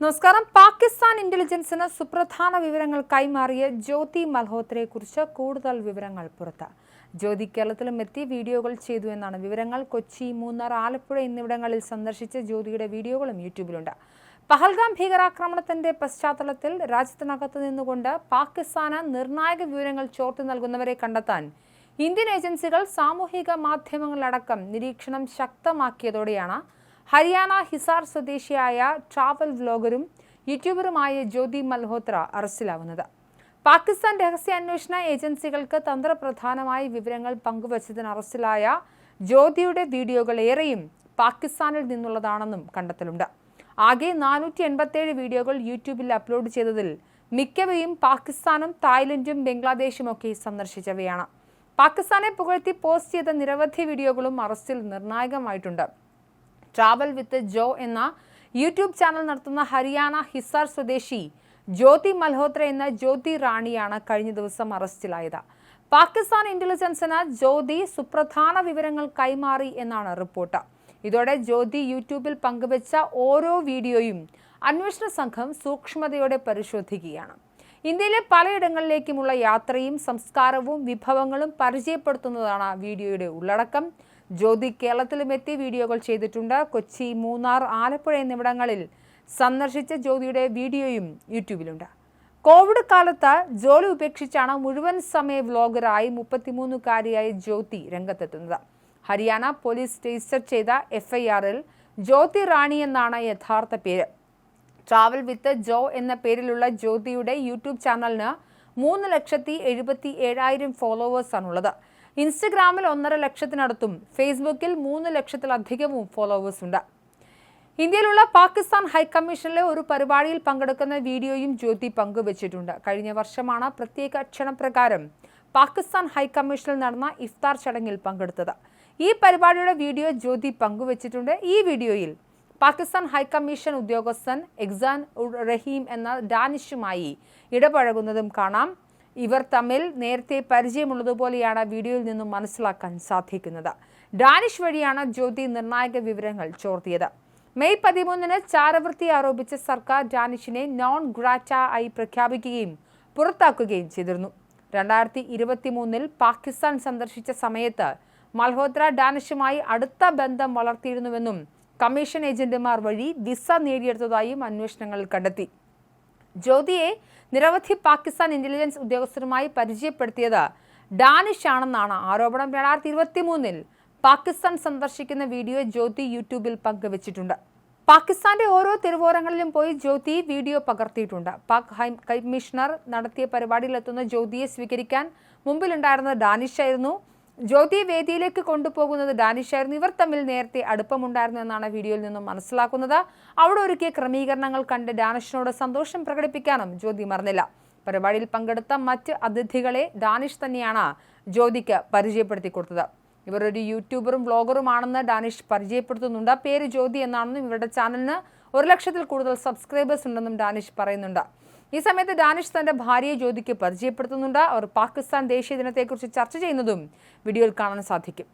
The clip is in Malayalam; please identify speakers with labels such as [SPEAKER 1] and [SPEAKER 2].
[SPEAKER 1] നമസ്കാരം. പാകിസ്ഥാൻ ഇന്റലിജൻസിന് സുപ്രധാന വിവരങ്ങൾ കൈമാറിയ ജ്യോതി മൽഹോത്രയെ കുറിച്ച് കൂടുതൽ വിവരങ്ങൾ പുറത്ത്. ജ്യോതി കേരളത്തിലും എത്തി വീഡിയോകൾ ചെയ്തു എന്നാണ് വിവരങ്ങൾ. കൊച്ചി മൂന്നാർ ആലപ്പുഴ എന്നിവിടങ്ങളിൽ സന്ദർശിച്ച ജ്യോതിയുടെ വീഡിയോകളും യൂട്യൂബിലുണ്ട്. പഹൽഗാം ഭീകരാക്രമണത്തിന്റെ പശ്ചാത്തലത്തിൽ രാജ്യത്തിനകത്ത് നിന്നുകൊണ്ട് പാകിസ്ഥാന് നിർണായക വിവരങ്ങൾ ചോർത്തി നൽകുന്നവരെ കണ്ടെത്താൻ ഇന്ത്യൻ ഏജൻസികൾ സാമൂഹിക മാധ്യമങ്ങളടക്കം നിരീക്ഷണം ശക്തമാക്കിയതോടെയാണ് ഹരിയാന ഹിസാർ സ്വദേശിയായ ട്രാവൽ വ്ലോഗറും യൂട്യൂബറുമായ ജ്യോതി മൽഹോത്ര അറസ്റ്റിലാവുന്നത്. പാകിസ്ഥാൻ രഹസ്യാന്വേഷണ ഏജൻസികൾക്ക് തന്ത്രപ്രധാനമായ വിവരങ്ങൾ പങ്കുവച്ചതിന് അറസ്റ്റിലായ ജ്യോതിയുടെ വീഡിയോകൾ ഏറെയും പാകിസ്ഥാനിൽ നിന്നുള്ളതാണെന്നും കണ്ടെത്തലുണ്ട്. ആകെ നാനൂറ്റി എൺപത്തേഴ് വീഡിയോകൾ യൂട്യൂബിൽ അപ്ലോഡ് ചെയ്തതിൽ മിക്കവയും പാകിസ്ഥാനും തായ്ലൻഡും ബംഗ്ലാദേശും ഒക്കെ സന്ദർശിച്ചവയാണ്. പാകിസ്ഥാനെ പുകഴ്ത്തി പോസ്റ്റ് ചെയ്ത നിരവധി വീഡിയോകളും അറസ്റ്റിൽ നിർണായകമായിട്ടുണ്ട്. ട്രാവൽ വിത്ത് ജോ എന്ന യൂട്യൂബ് ചാനൽ നടത്തുന്ന ഹരിയാന ഹിസാർ സ്വദേശി ജ്യോതി മൽഹോത്ര എന്ന ജ്യോതി റാണിയാണ് കഴിഞ്ഞ ദിവസം അറസ്റ്റിലായത്. പാകിസ്ഥാൻ ഇന്റലിജൻസിന് ജ്യോതി സുപ്രധാന വിവരങ്ങൾ കൈമാറി എന്നാണ് റിപ്പോർട്ട്. ഇതോടെ ജ്യോതി യൂട്യൂബിൽ പങ്കുവച്ച ഓരോ വീഡിയോയും അന്വേഷണ സംഘം സൂക്ഷ്മതയോടെ പരിശോധിക്കുകയാണ്. ഇന്ത്യയിലെ പലയിടങ്ങളിലേക്കുമുള്ള യാത്രയും സംസ്കാരവും വിഭവങ്ങളും പരിചയപ്പെടുത്തുന്നതാണ് വീഡിയോയുടെ ഉള്ളടക്കം. ജ്യോതി കേരളത്തിലും എത്തി വീഡിയോകൾ ചെയ്തിട്ടുണ്ട്. കൊച്ചി മൂന്നാർ ആലപ്പുഴ എന്നിവിടങ്ങളിൽ സന്ദർശിച്ച ജ്യോതിയുടെ വീഡിയോയും യൂട്യൂബിലുണ്ട്. കോവിഡ് കാലത്ത് ജോലി ഉപേക്ഷിച്ചാണ് മുഴുവൻ സമയ വ്ലോഗറായി മുപ്പത്തിമൂന്നുകാരിയായ ജ്യോതി രംഗത്തെത്തുന്നത്. ഹരിയാന പോലീസ് രജിസ്റ്റർ ചെയ്ത എഫ്ഐആറിൽ ജ്യോതി റാണി എന്നാണ് യഥാർത്ഥ പേര്. ട്രാവൽ വിത്ത് ജോ എന്ന പേരിലുള്ള ജ്യോതിയുടെ യൂട്യൂബ് ചാനലിന് മൂന്ന് ലക്ഷത്തി എഴുപത്തി ഏഴായിരം ഫോളോവേഴ്സാണുള്ളത് ഇൻസ്റ്റഗ്രാമിൽ ഒന്നര ലക്ഷത്തിനടുത്തും ഫേസ്ബുക്കിൽ മൂന്ന് ലക്ഷത്തിലധികവും ഫോളോവേഴ്സ് ഉണ്ട്. ഇന്ത്യയിലുള്ള പാകിസ്ഥാൻ ഹൈക്കമ്മീഷനിലെ ഒരു പരിപാടിയിൽ പങ്കെടുക്കുന്ന വീഡിയോയും ജ്യോതി പങ്കുവച്ചിട്ടുണ്ട്. കഴിഞ്ഞ വർഷമാണ് പ്രത്യേക ക്ഷണപ്രകാരം പാകിസ്ഥാൻ ഹൈക്കമ്മീഷനിൽ നടന്ന ഇഫ്താർ ചടങ്ങിൽ പങ്കെടുത്തത്. ഈ പരിപാടിയുടെ വീഡിയോ ജ്യോതി പങ്കുവച്ചിട്ടുണ്ട്. ഈ വീഡിയോയിൽ പാകിസ്ഥാൻ ഹൈക്കമ്മീഷൻ ഉദ്യോഗസ്ഥൻ എക്സാൻ റഹീം എന്ന ഡാനിഷുമായി ഇടപഴകുന്നതും കാണാം. ഇവർ തമ്മിൽ നേരത്തെ പരിചയമുള്ളതുപോലെയാണ് വീഡിയോയിൽ നിന്നും മനസ്സിലാക്കാൻ സാധിക്കുന്നത്. ഡാനിഷ് വഴിയാണ് ജ്യോതി നിർണായക വിവരങ്ങൾ ചോർത്തിയത്. മെയ് പതിമൂന്നിന് ചാരവൃത്തി ആരോപിച്ച സർക്കാർ ഡാനിഷിനെ നോൺ ഗ്രാറ്റ ആയി പ്രഖ്യാപിക്കുകയും പുറത്താക്കുകയും ചെയ്തിരുന്നു. രണ്ടായിരത്തി ഇരുപത്തി മൂന്നിൽ പാകിസ്ഥാൻ സന്ദർശിച്ച സമയത്ത് മൽഹോത്ര ഡാനിഷുമായി അടുത്ത ബന്ധം വളർത്തിയിരുന്നുവെന്നും കമ്മീഷൻ ഏജന്റുമാർ വഴി വിസ നേടിയെടുത്തതായും അന്വേഷണങ്ങൾ കണ്ടെത്തി. ജ്യോതിയെ നിരവധി പാകിസ്ഥാൻ ഇന്റലിജൻസ് ഉദ്യോഗസ്ഥരുമായി പരിചയപ്പെടുത്തിയത് ഡാനിഷ് ആണെന്നാണ് ആരോപണം. രണ്ടായിരത്തി ഇരുപത്തി മൂന്നിൽ പാകിസ്ഥാൻ സന്ദർശിക്കുന്ന വീഡിയോ ജ്യോതി യൂട്യൂബിൽ പങ്കുവച്ചിട്ടുണ്ട്. പാകിസ്ഥാന്റെ ഓരോ തെരുവോരങ്ങളിലും പോയി ജ്യോതി വീഡിയോ പകർത്തിയിട്ടുണ്ട്. പാക് ഹൈ കമ്മീഷണർ നടത്തിയ പരിപാടിയിലെത്തുന്ന ജ്യോതിയെ സ്വീകരിക്കാൻ മുമ്പിലുണ്ടായിരുന്ന ഡാനിഷ് ആയിരുന്നു ജ്യോതി വേദിയിലേക്ക് കൊണ്ടുപോകുന്നത് ഡാനിഷായിരുന്നു ഇവർ തമ്മിൽ നേരത്തെ അടുപ്പമുണ്ടായിരുന്നു എന്നാണ് വീഡിയോയിൽ നിന്നും മനസ്സിലാക്കുന്നത്. അവിടെ ഒരുക്കിയ ക്രമീകരണങ്ങൾ കണ്ട് ഡാനിഷിനോട് സന്തോഷം പ്രകടിപ്പിക്കാനും ജ്യോതി മറന്നില്ല. പരിപാടിയിൽ പങ്കെടുത്ത മറ്റ് അതിഥികളെ ഡാനിഷ് തന്നെയാണ് ജ്യോതിക്ക് പരിചയപ്പെടുത്തി കൊടുത്തത്. ഇവർ ഒരു യൂട്യൂബറും വ്ളോഗറുമാണെന്ന് ഡാനിഷ് പരിചയപ്പെടുത്തുന്നുണ്ട്. പേര് ജ്യോതി എന്നാണെന്നും ഇവരുടെ ചാനലിന് ഒരു ലക്ഷത്തിൽ കൂടുതൽ സബ്സ്ക്രൈബേഴ്സ് ഉണ്ടെന്നും ഡാനിഷ് പറയുന്നുണ്ട്. ഈ സമയത്ത് ഡാനിഷ് തന്റെ ഭാര്യയെ ജ്യോതിക്ക് പരിചയപ്പെടുത്തുന്നുണ്ട്. അവർ പാകിസ്ഥാൻ ദേശീയ ദിനത്തെക്കുറിച്ച് ചർച്ച ചെയ്യുന്നതും വീഡിയോയിൽ കാണാൻ സാധിക്കും.